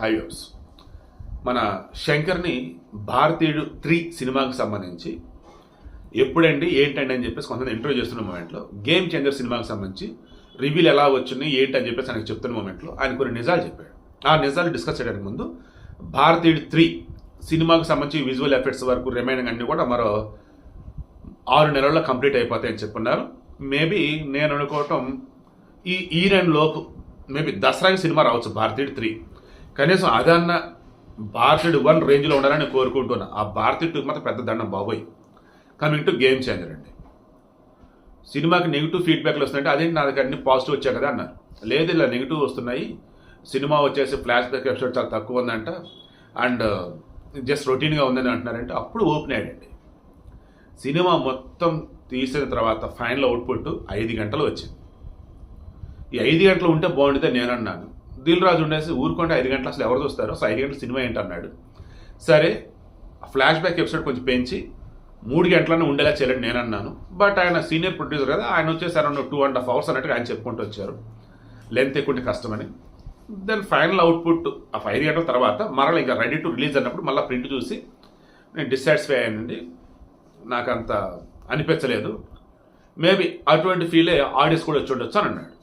Highways. మన శంకర్ని భారతీయుడు three సినిమాకి సంబంధించి ఎప్పుడండి ఏంటండి అని చెప్పేసి కొంతమంది ఇంటర్వ్యూ చేస్తున్న మూమెంట్లో గేమ్ చేంజర్ సినిమాకి సంబంధించి రివ్యూలు ఎలా వచ్చినాయి ఏంటి అని చెప్పేసి ఆయనకు చెప్తున్న మూమెంట్లో ఆయన కొన్ని నిజాలు చెప్పాడు. ఆ నిజాలు డిస్కస్ చేయడానికి ముందు భారతీయుడు త్రీ సినిమాకి సంబంధించి విజువల్ ఎఫెక్ట్స్ వరకు రిమైనింగ్ అన్ని కూడా మరో ఆరు నెలల్లో కంప్లీట్ అయిపోతాయని చెప్పున్నారు. మేబీ నేను అనుకోవటం ఈ ఈ రెండు లోపు మేబీ దసరాకి సినిమా రావచ్చు భారతీయుడు త్రీ. కనీసం అదన్న భారతీయుడు వన్ రేంజ్లో ఉండాలని కోరుకుంటున్నా. ఆ భారతీయ టూ మాత్రం పెద్ద దండం బాబోయ్. కమింగ్ టు గేమ్ చేంజర్ అండి సినిమాకి నెగిటివ్ ఫీడ్బ్యాక్లు వస్తున్నాయంటే అదేంటి నా దగ్గర అన్ని పాజిటివ్ వచ్చాయి కదా అన్నారు. లేదు ఇలా నెగిటివ్ వస్తున్నాయి. సినిమా వచ్చేసి ఫ్లాష్ బ్యాక్ ఎపిసోడ్ చాలా తక్కువ ఉందంట. అండ్ జస్ట్ రొటీన్గా ఉందని అంటున్నారంటే అప్పుడు ఓపెన్ అయ్యాడండి. సినిమా మొత్తం తీసిన తర్వాత ఫైనల్ అవుట్పుట్ ఐదు గంటలు వచ్చింది. ఈ ఐదు గంటలు ఉంటే బాగుంటుంది నేను అన్నాను. దిల్ రాజు ఉండేసి ఊరుకుంటే ఐదు గంటలు అసలు ఎవరు చూస్తారు అసలు ఐదు గంటల సినిమా ఏంటి అన్నాడు. సరే ఫ్లాష్ బ్యాక్ ఎపిసోడ్ కొంచెం పెంచి మూడు గంటలను ఉండేలా చేయాలని నేను అన్నాను. బట్ ఆయన సీనియర్ ప్రొడ్యూసర్ కదా ఆయన వచ్చేసి around two and half hours అన్నట్టుగా ఆయన చెప్పుకుంటూ వచ్చారు. లెంత్ ఎక్కువ ఉంటే కష్టమని. దెన్ ఫైనల్ అవుట్పుట్ ఆ ఐదు గంటల తర్వాత మరలా ఇంకా రెడీ టు రిలీజ్ అన్నప్పుడు మళ్ళీ ప్రింట్ చూసి నేను డిస్సాటిస్ఫై అయ్యానండి. నాకు అంత అనిపించలేదు. మేబీ అటువంటి ఫీలే ఆడియన్స్ కూడా వచ్చి ఉండొచ్చు అని అన్నాడు.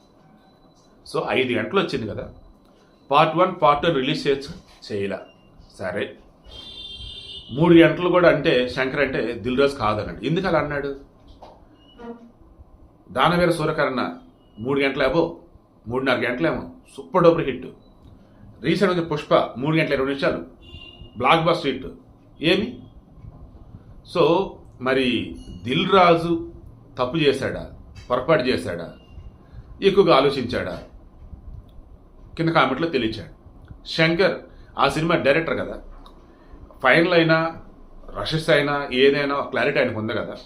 సో ఐదు గంటలు వచ్చింది కదా. Part one part two release చేయొచ్చు? చేయలే. సరే. మూడు గంటలు కూడా అంటే శంకర్ అంటే దిల్ రాజు కాదన్నాడు. ఎందుకు అలా అన్నాడు? దానవీర సూరకరణ మూడు గంటలేమో మూడున్నర గంటలేమో. Super duper hit. రీసెంట్గా పుష్ప మూడు గంటల ఇరవై నిమిషాలు. Blockbuster hit. ఏమి? సో మరి దిల్ రాజు తప్పు చేశాడా? పొరపాటు చేశాడా? ఎక్కువగా ఆలోచించాడా? కింద కామెంట్లో తెలియచాడు. శంకర్ ఆ సినిమా డైరెక్టర్ కదా. ఫైనల్ అయినా రషెస్ అయినా ఏదైనా క్లారిటీ ఆయనకు ఉంది కదా.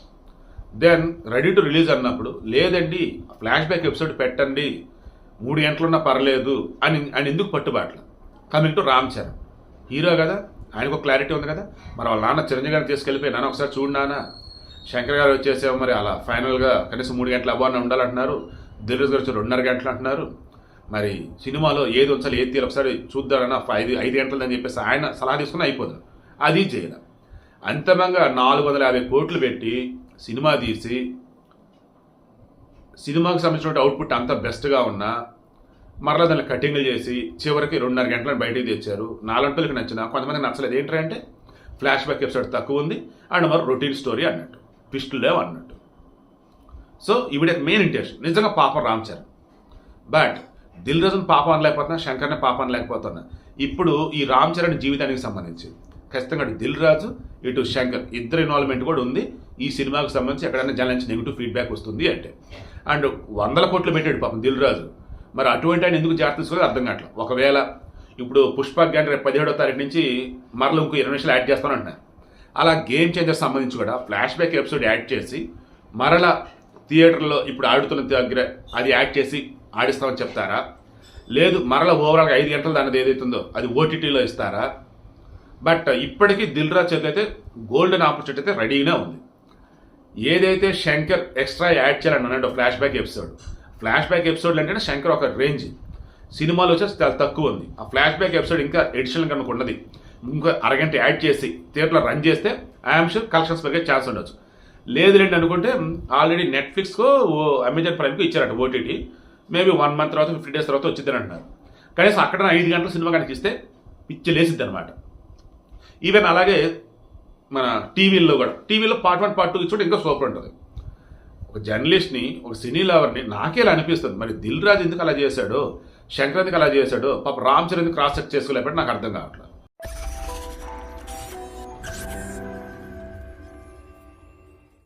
దెన్ రెడీ టు రిలీజ్ అన్నప్పుడు లేదండి ఫ్లాష్ బ్యాక్ ఎపిసోడ్ పెట్టండి మూడు గంటలున్నా పర్లేదు అని ఆయన ఎందుకు పట్టుబాట్లు? Coming to Ram Charan hero కదా ఆయనకు ఒక క్లారిటీ ఉంది కదా. మరి వాళ్ళ నాన్న చిరంజీవి గారిని తీసుకెళ్ళిపోయి నాన్న ఒకసారి చూడు నాన్న. శంకర్ గారు వచ్చేసేమో మరి అలా ఫైనల్గా కనీసం మూడు గంటలు అవ్వాలని ఉండాలంటున్నారు. దిల్రాజు గారు వచ్చి రెండున్నర గంటలు అంటున్నారు. మరి సినిమాలో ఏది వచ్చాలి ఏది తీయాలి ఒకసారి చూద్దాడన్న ఐదు ఐదు గంటలు అని చెప్పేసి ఆయన సలహా తీసుకుని అయిపోతుంది అది చేయడం అంతిమంగా నాలుగు వందల యాభై కోట్లు పెట్టి సినిమా తీసి సినిమాకి సంబంధించిన అవుట్పుట్ అంత బెస్ట్గా ఉన్నా మరలా దాన్ని కటింగ్లు చేసి చివరికి రెండున్నర గంటలను బయటికి తెచ్చారు. నాలుగంటలకు నచ్చిన కొంతమంది నచ్చలేదు. ఏంటంటే ఫ్లాష్ బ్యాక్ ఎపిసోడ్ తక్కువ ఉంది. అండ్ మరి రొటీన్ స్టోరీ అన్నట్టు ట్విస్టులు లేవు అన్నట్టు. సో ఇవిడ మెయిన్ ఇంటెన్షన్. నిజంగా పాపం రామ్ చరణ్. బట్ దిల్ రాజుని పాపం అనలేకపోతున్నా శంకర్ని పాపం అనలేకపోతున్నా. ఇప్పుడు ఈ రామ్ చరణ్ జీవితానికి సంబంధించి ఖచ్చితంగా దిల్ రాజు ఇటు శంకర్ ఇద్దరు ఇన్వాల్వ్మెంట్ కూడా ఉంది. ఈ సినిమాకు సంబంధించి ఎక్కడైనా జనం నుంచి నెగిటివ్ ఫీడ్బ్యాక్ వస్తుంది అంటే. అండ్ వందల కోట్లు పెట్టాడు పాపం దిల్ రాజు మరి అటువంటి ఆయన ఎందుకు జాగ్రత్త తీసుకోలేదు? అర్థం కావట్లేదు. ఒకవేళ ఇప్పుడు పుష్ప కానీ రేపు పదిహేడో తారీఖు నుంచి మరల ఇంకో ఇరవై నిమిషాలు యాడ్ చేస్తానంటున్నారు అలా గేమ్ చేంజర్ సంబంధించి కూడా ఫ్లాష్ బ్యాక్ ఎపిసోడ్ యాడ్ చేసి మరల థియేటర్లో ఇప్పుడు ఆడుతున్న దగ్గర అది యాడ్ చేసి ఆడిస్తామని చెప్తారా? లేదు మరల ఓవరాల్గా ఐదు గంటలు దానిది ఏదైతుందో అది ఓటీటీలో ఇస్తారా? బట్ ఇప్పటికీ దిల్ రాజ్ చేత అయితే గోల్డెన్ ఆపర్చునిటీ అయితే రెడీగానే ఉంది. ఏదైతే శంకర్ ఎక్స్ట్రా యాడ్ చేయాలని అన్నాడు flash back episode. Flash back ఎపిసోడ్లు అంటే శంకర్ ఒక రేంజ్. సినిమాలో వచ్చేసి చాలా తక్కువ ఉంది. ఆ ఫ్లాష్ బ్యాక్ ఎపిసోడ్ ఇంకా ఎడిషన్ కనుక ఉన్నది. ఇంకా అరగంట యాడ్ చేసి థియేటర్లో రన్ చేస్తే ఐఎమ్ షూర్ కలెక్షన్స్ పెరిగే ఛాన్స్ ఉండొచ్చు. లేదు లేండి అనుకుంటే ఆల్రెడీ నెట్ఫ్లిక్స్కో అమెజాన్ ప్రైమ్కి ఇచ్చారట ఓటీటీ మేబీ వన్ మంత్ తర్వాత ఫిఫ్టీ డేస్ తర్వాత వచ్చిద్దని అంటున్నారు. కనీసం అక్కడ ఐదు గంటల సినిమా కనిపిస్తే పిచ్చి లేసిద్ది అనమాట ఈవెన్ అలాగే మన టీవీల్లో కూడా టీవీలో పార్ట్ వన్ పార్ట్ టూ ఇచ్చుకుంటే ఇంకా సూపర్ ఉంటుంది. ఒక జర్నలిస్ట్ని ఒక సినీ లవర్ని నాకే ఇలా అనిపిస్తుంది. మరి దిల్ రాజు ఎందుకు అలా చేశాడు? శంకర్ ఎందుకు అలా చేశాడు? పాప రామ్ చరణ్ ఎందుకు క్రాస్ చెక్ చేసుకోలేకపోతే నాకు అర్థం కావట్లేదు.